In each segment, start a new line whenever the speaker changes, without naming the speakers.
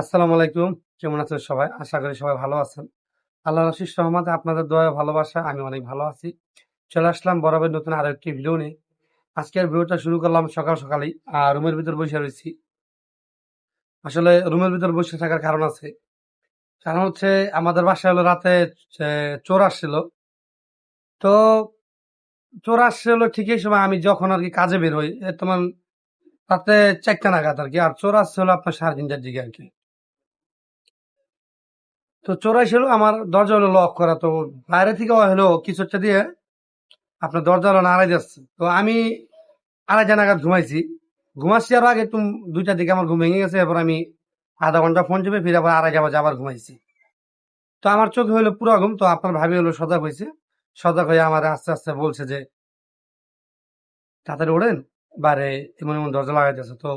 আসসালামু আলাইকুম। কেমন আছেন সবাই? আশা করি সবাই ভালো আছেন। আল্লাহ রশিদ রহমতে আপনাদের দয়া ভালোবাসা, আমি অনেক ভালো আছি। চলে আসলাম বরাবর নতুন আরও একটি ভিডিও নিয়ে। আজকের ভিডিওটা শুরু করলাম সকাল সকালেই, আর রুমের ভিতর বসে রয়েছি। আসলে রুমের ভিতর বসে থাকার কারণ আছে। কারণ হচ্ছে আমাদের বাসায় হলো রাতে চোর আসছিল। তো চোর আসছিল ঠিকই সময় আমি যখন আর কি কাজে বের হই তোমার রাতে চারটা নাগাদ আর কি। আর চোর আসছিল আপনার সাড়ে তিনটার দিকে আর কি। তো চোরাই ছিল, আমার দরজা হলো লক করা। তো বাইরে থেকে হলো কিছু একটা দিয়ে আপনার দরজা হলো আড়াই যাচ্ছে তো আমি আড়াই আড়াইটা নাগাদ ঘুমাইছি। ঘুমাচ্ছি আর আগে তুমি দুইটার দিকে আমার ঘুম ভেঙে গেছে, এরপর আমি আধা ঘণ্টা ফোন চেপে ফিরে আবার আড়াই যাবার আবার ঘুমাইছি। তো আমার চোখে হলো পুরো ঘুম, তো আপনার ভাবি হলো সজাগ হয়েছে। সজাগ হয়ে আমার আস্তে আস্তে বলছে যে, তাড়াতাড়ি ওড়েন বাইরে এমন এমন দরজা লাগাইতেছে তো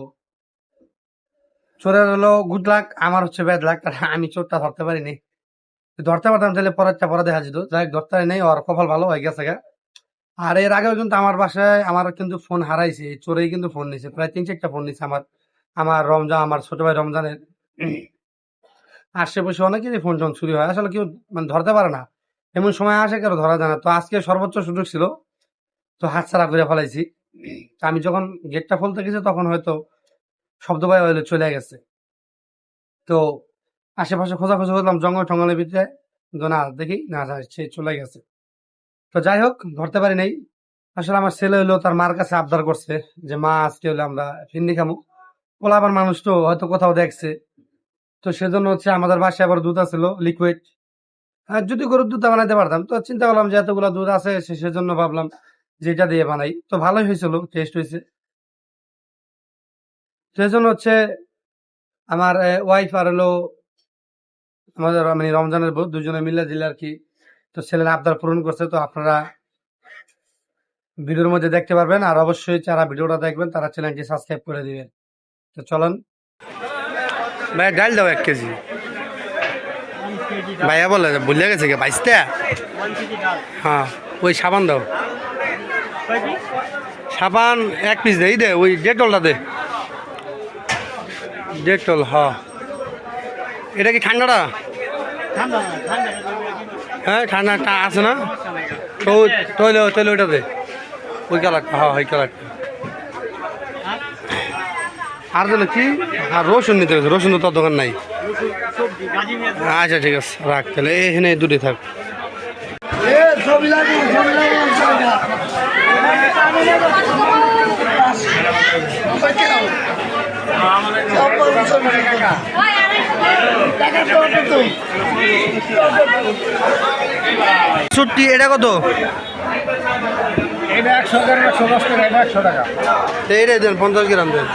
চোরের হলো গুড লাক আমার হচ্ছে ব্যাড লাক আমি চোরটা ধরতে পারিনি। ধরতে পারতাম, তাহলে পরেরটা পরে দেখা যেত। যাই ধরতে নাই, ওর কপাল ভালো হয়ে গেছে। আর এর আগেও কিন্তু আমার বাসায় আমার কিন্তু ফোন হারাইছে চোরেই কিন্তু ফোন নিছে, প্রায় তিন চারটা ফোন নিছে আমার আমার রমজান, আমার ছোট ভাই রমজানের। আশেপাশে অনেকেরই ফোন টোন চুরি হয়, আসলে কেউ মানে ধরতে পারে না। এমন সময় আসে কেউ ধরা যায় না। তো আজকে সর্বোচ্চ সুযোগ ছিল, তো হাত ছাড়া করে ফেলাইছি। আমি যখন গেটটা খুলতে গেছি, তখন হয়তো শব্দ পাই চলে গেছে। তো আশেপাশে খোঁজাখুঁজি করলাম, জঙ্গল টঙ্গলের ভিতরে। না, দেখি, না সে চলে গেছে। তো যাই হোক, ধরতে পারি নাই। আসলে আমার ছেলে হলো তার মার কাছে আবদার করছে যে, মা, আজকে হলো আমরা ফিন্নি খামু। বলে আবার মানুষ তো হয়তো কোথাও দেখছে। তো সেজন্য হচ্ছে আমাদের বাসায় আবার দুধ আছিল লিকুইড হ্যাঁ যদি গরুর দুধ বানাইতে পারতাম, তো চিন্তা করলাম যে, এতগুলো দুধ আছে সেজন্য ভাবলাম যে, এটা দিয়ে বানাই। তো ভালোই হয়েছিল টেস্ট হয়েছে। সেজন্য হচ্ছে আমার ওয়াইফ আর হলো আমাদের মানে রমজানের বউ দুজনে মিলে দিলে আর কি। তো ছেলেরা আবদার পূরণ করছে তো আপনারা ভিডিওর মধ্যে দেখতে পারবেন। আর অবশ্যই যারা ভিডিওটা দেখবেন তারা চ্যানেলটি সাবস্ক্রাইব করে দিবেন। তো চলেন। ভাই ডাল দাও এক কেজি। ভাইয়া বলে ভুলে গেছে কে? বাইশটা? হ্যাঁ ওই সাবান দাও। সাবান এক পিস দেই দে ওই ডেটলটা দে। ডেটল হ্যাঁ এটা কি ঠান্ডাটা? হ্যাঁ ঠান্ডা আছে না? তো তৈলে তৈলে ওইটা দে। ওই কালারটা হ্যাঁ ওই কালারটা আর দিলে কি? আর রসুন নিতে গেছে রসুন তো তোর দোকান নাই। আচ্ছা ঠিক আছে রাখ তাহলে এখানে দুটি থাক। ছুটি এটা কত?
এটা একশো গ্রাম একশো দশ টাকা এটা একশো টাকা।
দেন পঞ্চাশ গ্রাম দেন।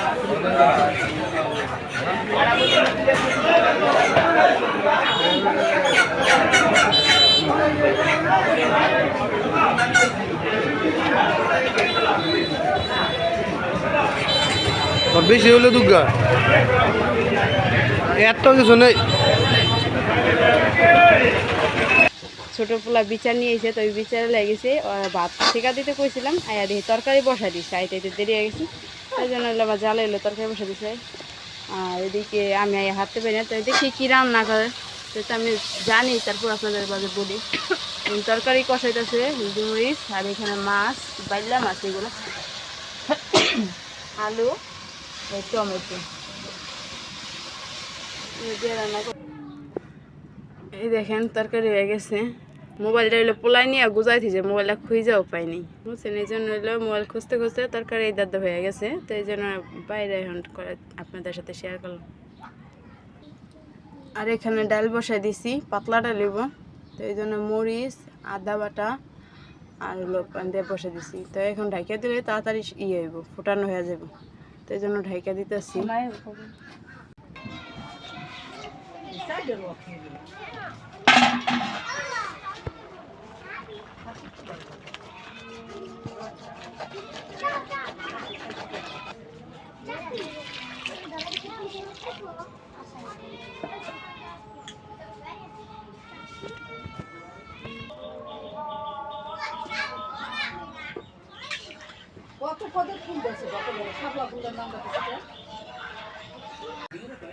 আর বেশি হলে দুর্গা এত কিছু নেই।
ছোট পোলা বিচার নিয়ে এসে তো বিচারে লেগেছে ভাত ঠিকা দিতে কইছিলাম, আয়া দেখি তরকারি বসা দিছে, আইতে আইতে দেরি হয়ে গেছে। তাই জন্য আবার জালে এলো তরকারি বসা দিছে। আর এদিকে আমি আয়া হাঁটতে পারি না, তো দেখি কী রান্না করে। তো আমি জানি, তারপর আপনাদের বাজে বলি। তরকারি কষাইতেছে মরিচ আর এখানে মাছ, বাইলা মাছ এগুলো। আলু এই টমেটো এই দেখেন তরকারি হয়ে গেছে। মোবাইলটা হইল পোলাই নিয়ে গুজাই থিছে মোবাইলটা খুঁজেও পাইনি। বুঝছেন এই জন্য হইল মোবাইল খুঁজতে খুঁজতে তরকারি এই দাদা হয়ে গেছে। তো এই জন্য বাইরে এখন করে আপনাদের সাথে শেয়ার করলাম। আর এখানে ডাল বসাই দিছি পাতলা ডালিব তো এই জন্য মরিচ আদা বাটা আর হলো পান দিয়ে বসে দিছি। তো এখন ঢাইকা দিলে তাড়াতাড়ি ইয়ে হইব ফুটানো হয়ে যাব। তো এই জন্য ঢাইকা দিতেছি।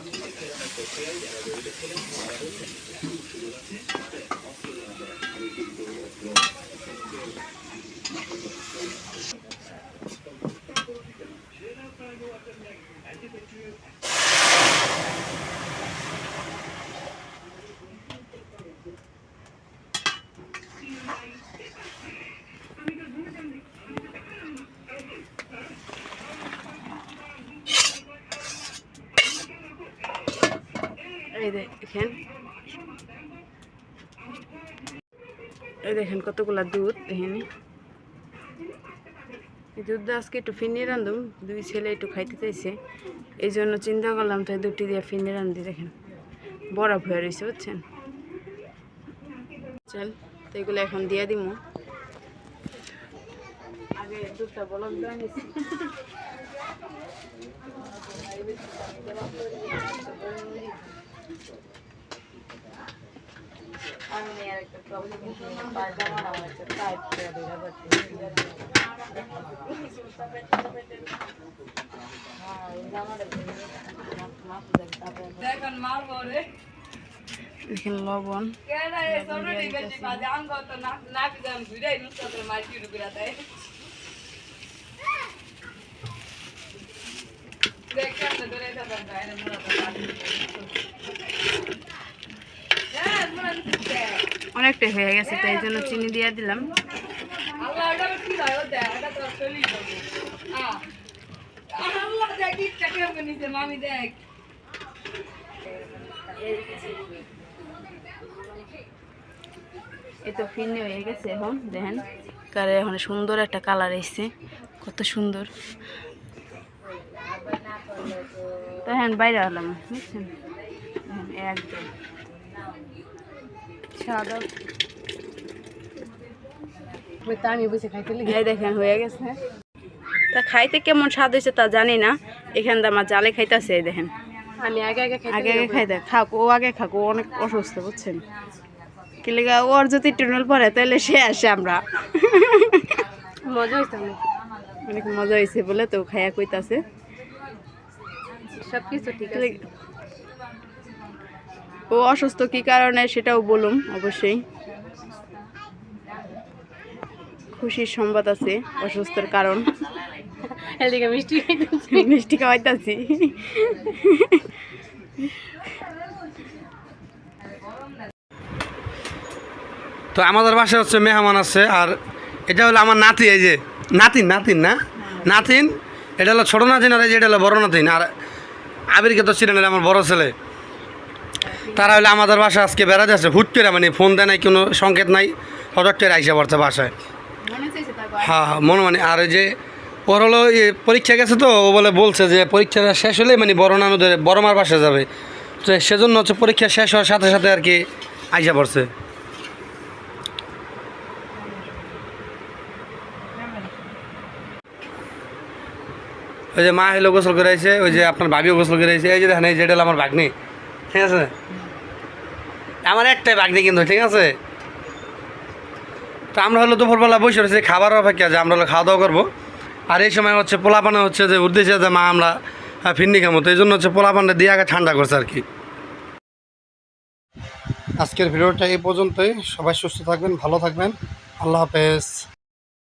সামনে থেকে আমরা দেখতে পেলাম যে আমাদের এখানে আরও অনেক কিছু আছে এই দেখেন। এই দেখেন কতগুলা দুধ, দেখেন। এই দুধ আজকে একটু ফিনিয়ে রান্ধুম দুই ছেলে একটু খাইতে চাইছে। এই জন্য চিন্তা করলাম তাই দুটি দিয়ে ফিনিয়ে রান্ধি দেখেন। বরফ হয়ে রয়েছে বুঝছেন? চল, তো এগুলো এখন দিয়ে দিব আগে দুধটা বলক আমি আর একটা প্রবলেম পায়জামা আমার একটা অনেকটাই হয়ে গেছে, তাই জন্য চিনি দিয়ে দিলাম।
দেখ
তো হয়ে গেছে এখন, দেখেন। কারে এখন সুন্দর একটা কালার এসছে, কত সুন্দর। তো বাইরে হলাম, বুঝছেন? একদম। সাদা।
তা আমি খাইতে লেগে
দেখেন হয়ে গেছে। তা খাইতে কেমন স্বাদ হয়েছে তা জানি না। এখান দিয়ে আমার জালে খাইতেছে দেখেন।
আমি আগে আগে
আগে আগে খাক ও আগে খাক ও অনেক অসুস্থ বুঝছেন? কি লেগে ওর যদি টুনেল পরে তাহলে সে আসে আমরা।
মজা অনেক।
মজা হয়েছে বলে তো খাইয়া কইতাছে।
সব কিছু ঠিক আছে।
লেগে- ও অসুস্থ কি কারণে সেটাও বলুম অবশ্যই। খুশির সংবাদ আছে অসুস্থর কারণ।
মিষ্টি
খাওয়াইতাছি।
তো আমাদের বাসায় হচ্ছে মেহমান আছে আর এটা হলো আমার নাতি এই যে নাতিন নাতিন না? নাতিন এটা হলো ছোটো নাতিন আর এই যে এটা হলো বড় নাতিন। আর আবিরকে তো ছিলেন আমার বড় ছেলে। তারা হলে আমাদের বাসায় আজকে বেড়াতে আছে হুট করে মানে ফোন দেয় নাই কোনো সংকেত নাই। হঠাৎ করে আইসা পড়ছে বাসায়। হ্যাঁ হ্যাঁ মনে মানে আর ওই যে ওর হলো পরীক্ষা গেছে তো ও বলে বলছে যে পরীক্ষাটা শেষ হলে মানে বড় নানুদের বড় মার বাসায় যাবে। তো সেজন্য হচ্ছে পরীক্ষা শেষ হওয়ার সাথে সাথে আর কি আইসা পড়ছে। ওই যে মা এলো গোসল করে আইছে ওই যে আপনার ভাবিও গোসল করে আইছে এই যে দেখেন এই যে এটা হলো আমার ভাগ্নি। ঠিক আছে? আমার একটাই ভাগ্নি কিন্তু, ঠিক আছে? তো আমরা হলো দুপুরবেলা বসে রয়েছি, খাবার অপেক্ষা যে আমরা হলো খাওয়া দাওয়া করব। আর এই সময় হচ্ছে পোলাপানে হচ্ছে যে উদ্দেশ্যে যে মা আমরা ফিরনি খামো, তো এই জন্য হচ্ছে পোলাপানটা দিয়ে আগে ঠান্ডা করছে আর কি। আজকের ভিডিওটা এই পর্যন্তই। সবাই সুস্থ থাকবেন, ভালো থাকবেন। আল্লাহ হাফেজ।